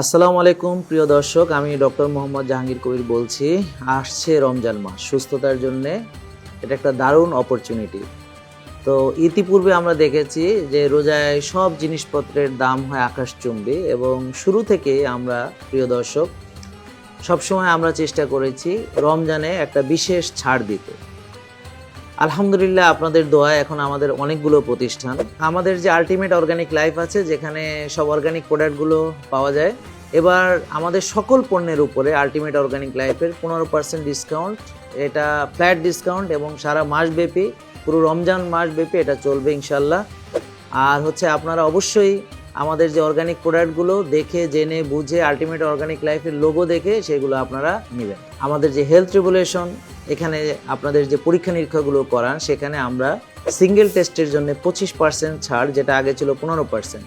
আসসালামু আলাইকুম, প্রিয় দর্শক। আমি ডক্টর মোহাম্মদ জাহাঙ্গীর কবির বলছি। আসছে রমজান মাস। সুস্থতার জন্য এটা একটা দারুণ অপরচুনিটি তো ইতিপূর্বে আমরা দেখেছি যে রোজায় সব জিনিসপত্রের দাম হয় আকাশচুম্বী এবং শুরু থেকে আমরা, প্রিয় দর্শক, সবসময় আমরা চেষ্টা করেছি রমজানে একটা বিশেষ ছাড় দিতে। আলহামদুলিল্লাহ আপনাদের দোয়া এখন আমাদের অনেকগুলো প্রতিষ্ঠান। আমাদের যে আলটিমেট অর্গানিক লাইফ আছে, যেখানে সব অর্গানিক প্রোডাক্টগুলো পাওয়া যায়, এবার আমাদের সকল পণ্যের উপরে আলটিমেট অর্গানিক লাইফের পনেরো পার্সেন্ট ডিসকাউন্ট এটা ফ্ল্যাট ডিসকাউন্ট এবং সারা মাসব্যাপী, পুরো রমজান মাসব্যাপী এটা চলবে ইনশাল্লাহ আর হচ্ছে আপনারা অবশ্যই আমাদের যে অর্গানিক প্রোডাক্টগুলো দেখে, জেনে, বুঝে আলটিমেট অর্গানিক লাইফের লোগো দেখে সেগুলো আপনারা নেবেন। আমাদের যে হেলথ রেগুলেশন এখানে আপনাদের যে পরীক্ষা নিরীক্ষাগুলো করান, সেখানে আমরা সিঙ্গেল টেস্টের জন্য পঁচিশ পার্সেন্ট ছাড়, যেটা আগে ছিল পনেরো পার্সেন্ট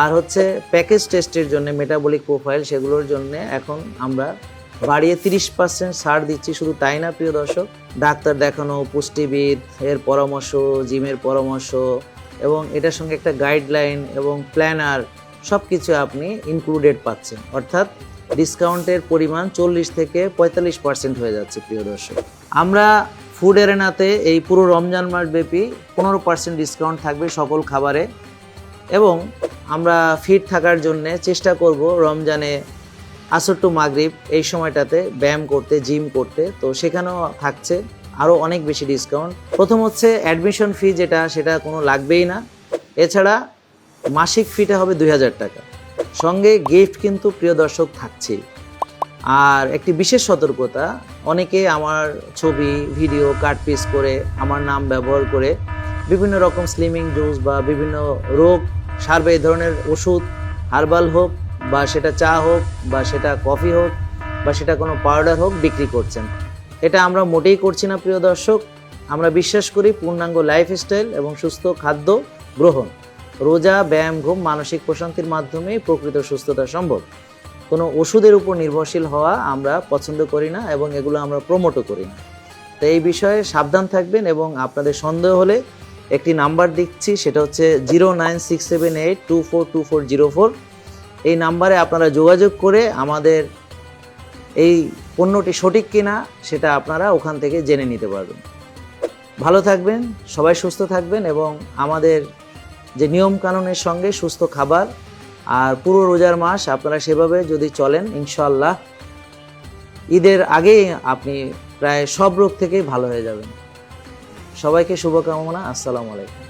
আর হচ্ছে প্যাকেজ টেস্টের জন্য মেটাবলিক প্রোফাইল সেগুলোর জন্য এখন আমরা বাড়িয়ে তিরিশ পার্সেন্ট ছাড় দিচ্ছি, শুধু তাই না, প্রিয় দর্শক? ডাক্তার দেখানো, পুষ্টিবিদ, এর পরামর্শ, জিমের পরামর্শ এবং এটার সঙ্গে একটা গাইডলাইন এবং প্ল্যানার সব কিছু আপনি ইনক্লুডেড পাচ্ছেন। অর্থাৎ ডিসকাউন্টের পরিমাণ চল্লিশ থেকে পঁয়তাল্লিশ পার্সেন্ট হয়ে যাচ্ছে, প্রিয় দর্শক। আমরা ফুড এরেনাতে এই পুরো রমজান মাস ব্যাপী পনেরো পার্সেন্ট ডিসকাউন্ট থাকবে সকল খাবারে এবং আমরা ফিট থাকার জন্যে চেষ্টা করব রমজানে আসর টু মাগরিব এই সময়টাতে ব্যায়াম করতে জিম করতে। তো সেখানেও থাকছে। আরও অনেক বেশি ডিসকাউন্ট প্রথম হচ্ছে অ্যাডমিশন ফি যেটা, সেটা কোনো লাগবেই না। এছাড়া মাসিক ফিটা হবে দুই হাজার টাকা। সঙ্গে গিফট কিন্তু প্রিয় দর্শক থাকছেই। আর একটি বিশেষ সতর্কতা, অনেকে আমার ছবি ভিডিও কাট পিস করে, আমার নাম ব্যবহার করে বিভিন্ন রকম স্লিমিং জুস বা বিভিন্ন রোগ, সারবে এই ধরনের ওষুধ হার্বাল হোক বা সেটা চা হোক বা সেটা কফি হোক বা সেটা কোনো পাউডার হোক বিক্রি করছেন। এটা আমরা মোটেই করছি না, প্রিয় দর্শক। আমরা বিশ্বাস করি পূর্ণাঙ্গ লাইফস্টাইল এবং সুস্থ খাদ্য গ্রহণ। রোজা, ব্যায়াম, ঘুম, মানসিক প্রশান্তির মাধ্যমেই প্রকৃত সুস্থতা সম্ভব। কোনো ওষুধের উপর নির্ভরশীল হওয়া আমরা পছন্দ করি না এবং এগুলো আমরা প্রমোটও করি না। তো এই বিষয়ে সাবধান থাকবেন এবং আপনাদের সন্দেহ হলে একটি নাম্বার দিচ্ছি, সেটা হচ্ছে zero nine six seven eight two four two four zero four এই নাম্বারে আপনারা যোগাযোগ করে আমাদের এই পণ্যটি সঠিক কিনা সেটা আপনারা ওখান থেকে জেনে নিতে পারবেন। ভালো থাকবেন, সবাই সুস্থ থাকবেন এবং আমাদের যে নিয়ম কানুনের সঙ্গে সুস্থ খাবার আর পুরো রোজার মাস আপনারা সেভাবে যদি চলেন ইনশাল্লাহ ঈদের আগেই আপনি প্রায় সব রোগ থেকেই ভালো হয়ে যাবেন। সবাইকে শুভকামনা, আসসালামু আলাইকুম।